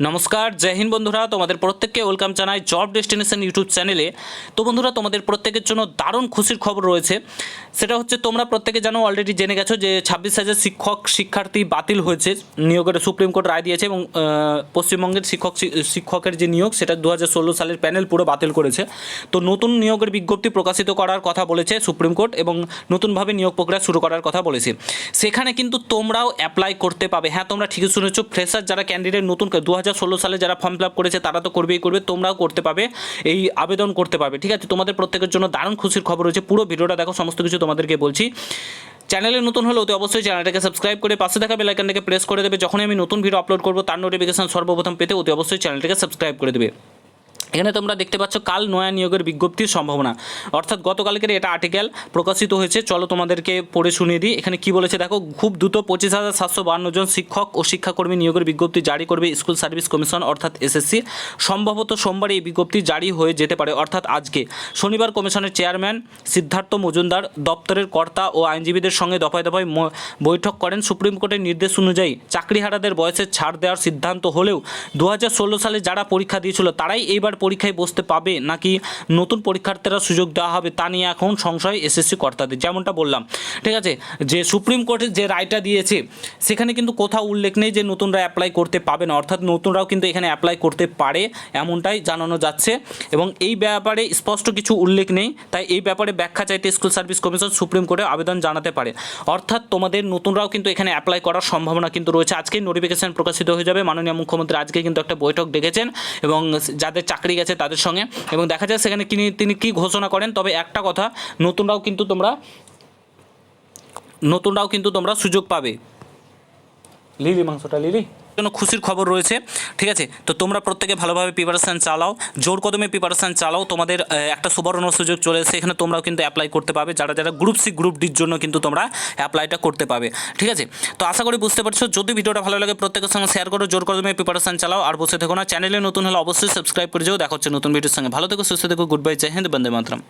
নমস্কার, জয় হিন্দ বন্ধুরা, তোমাদের প্রত্যেককে ওয়েলকাম জানাই জব ডেস্টিনেশন ইউটিউব চ্যানেলে। তো বন্ধুরা, তোমাদের প্রত্যেকের জন্য দারুণ খুশির খবর রয়েছে। সেটা হচ্ছে, তোমরা প্রত্যেকে জানো অলরেডি জেনে গেছো যে ছাব্বিশ হাজার শিক্ষক, শিক্ষার্থী বাতিল হয়েছে। নিয়োগের সুপ্রিম কোর্ট রায় দিয়েছে এবং পশ্চিমবঙ্গের শিক্ষক, শিক্ষকের যে নিয়োগ, সেটা দু হাজার ষোলো সালের প্যানেল পুরো বাতিল করেছে। তো নতুন নিয়োগের বিজ্ঞপ্তি প্রকাশিত করার কথা বলেছে সুপ্রিম কোর্ট এবং নতুনভাবে নিয়োগ প্রক্রিয়া শুরু করার কথা বলেছে। সেখানে কিন্তু তোমরাও অ্যাপ্লাই করতে পাবে। হ্যাঁ তোমরা ঠিকই শুনেছো ফ্রেশার যারা ক্যান্ডিডেট নতুন দু হাজার ষোলো সালে যারা ফর্ম ফিল করেছে, তারা তো করবেই করবে, তোমরাও করতে পাবে, এই আবেদন করতে পাবে ঠিক আছে? তোমাদের প্রত্যেকের জন্য দারুণ খুশির খবর রয়েছে, পুরো ভিডিওটা দেখো, সমস্ত কিছু তোমাদেরকে বলছি। চ্যানেলে নতুন হলে অতি অবশ্যই চ্যানেলটাকে সাবস্ক্রাইব করে পাশে থাকা বেলাইকানটাকে প্রেস করে দেবে। যখনই আমি নতুন ভিডিও আপলোড করব, তার নোটিফিকেশন সর্বপ্রথম পেতে অতি অবশ্যই চ্যানেলটাকে সাবস্ক্রাইব করে দেবে। এখানে তোমরা দেখতে পাচ্ছ কাল নয়া নিয়োগের বিজ্ঞপ্তির সম্ভাবনা। অর্থাৎ গতকালকের এটা আর্টিকেল প্রকাশিত হয়েছে। চলো তোমাদেরকে পড়ে শুনিয়ে দিই। এখানে কি বলেছে দেখো, খুব দ্রুত পঁচিশ হাজার সাতশো বান্ন জন শিক্ষক ও শিক্ষাকর্মী নিয়োগের বিজ্ঞপ্তি জারি করবে স্কুল সার্ভিস কমিশন, অর্থাৎ এসএসসি। সম্ভবত সোমবার এই বিজ্ঞপ্তি জারি হয়ে যেতে পারে, অর্থাৎ আজকে। শনিবার কমিশনের চেয়ারম্যান সিদ্ধার্থ মজুমদার, দপ্তরের কর্তা ও আইনজীবীদের সঙ্গে দফায় দফায় বৈঠক করেন। সুপ্রিম কোর্টের নির্দেশ অনুযায়ী চাকরিহারাদের বয়সে ছাড় দেওয়ার সিদ্ধান্ত হলেও দু হাজার ষোলো সালে যারা পরীক্ষা দিয়েছিল, তারাই এইবার পরীক্ষায় বসতে পাবে নাকি নতুন পরীক্ষার্থীরা সুযোগ দেওয়া হবে তা নিয়ে এখন সংশয় এসএসসি কর্তাদের, যেমনটা বললাম। ঠিক আছে? যে সুপ্রিম কোর্টের যে রায়টা দিয়েছে, সেখানে কিন্তু কোথাও উল্লেখ নেই যে নতুনরা অ্যাপ্লাই করতে পাবে না। অর্থাৎ নতুনরাও কিন্তু এখানে অ্যাপ্লাই করতে পারে এমনটাই জানানো যাচ্ছে। এবং এই ব্যাপারে স্পষ্ট কিছু উল্লেখ নেই, তাই এই ব্যাপারে ব্যাখ্যা চাইতে স্কুল সার্ভিস কমিশন সুপ্রিম কোর্টে আবেদন জানাতে পারে। অর্থাৎ তোমাদের নতুনরাও কিন্তু এখানে অ্যাপ্লাই করার সম্ভাবনা কিন্তু রয়েছে। আজকে নোটিফিকেশন প্রকাশিত হয়ে যাবে। মাননীয় মুখ্যমন্ত্রী আজকে কিন্তু একটা বৈঠক ডেকেছেন এবং যাদের চাকরি গেছে তাদের সঙ্গে। এবং দেখা যায় সেখানে তিনি কী ঘোষণা করেন? তবে একটা কথা, নতুনরাও কিন্তু তোমরা, নতুনরাও কিন্তু তোমরা সুযোগ পাবে। লিলি মাংসটা, লিলি? জন্য খুশির খবর রয়েছে। ঠিক আছে? তো তোমরা প্রত্যেকে ভালোভাবে প্রিপারেশান চালাও। জোর কদমে প্রিপারেশান চালাও। তোমাদের একটা সুবর্ণ সুযোগ চলে এসেছে। এখানে তোমরাও কিন্তু অ্যাপ্লাই করতে পারবে যারা যারা গ্রুপ সি গ্রুপ ডির জন্য কিন্তু তোমরা অ্যাপ্লাইটা করতে পাবে। ঠিক আছে? তো আশা করি বুঝতে পারছ। যদি ভিডিওটা ভালো লাগে, প্রত্যেকের সঙ্গে শেয়ার করো। জোর কদমে প্রিপারেশান চালাও। আর বসে থেকো না। চ্যানেলে নতুন হলে অবশ্যই সাবস্ক্রাইব করে যাও। দেখা হচ্ছে নতুন ভিডিওর সঙ্গে। ভালো থেকো, সুস্থ থেকো। গুড বাই জয় হিন্দ। বন্দে মাতরম।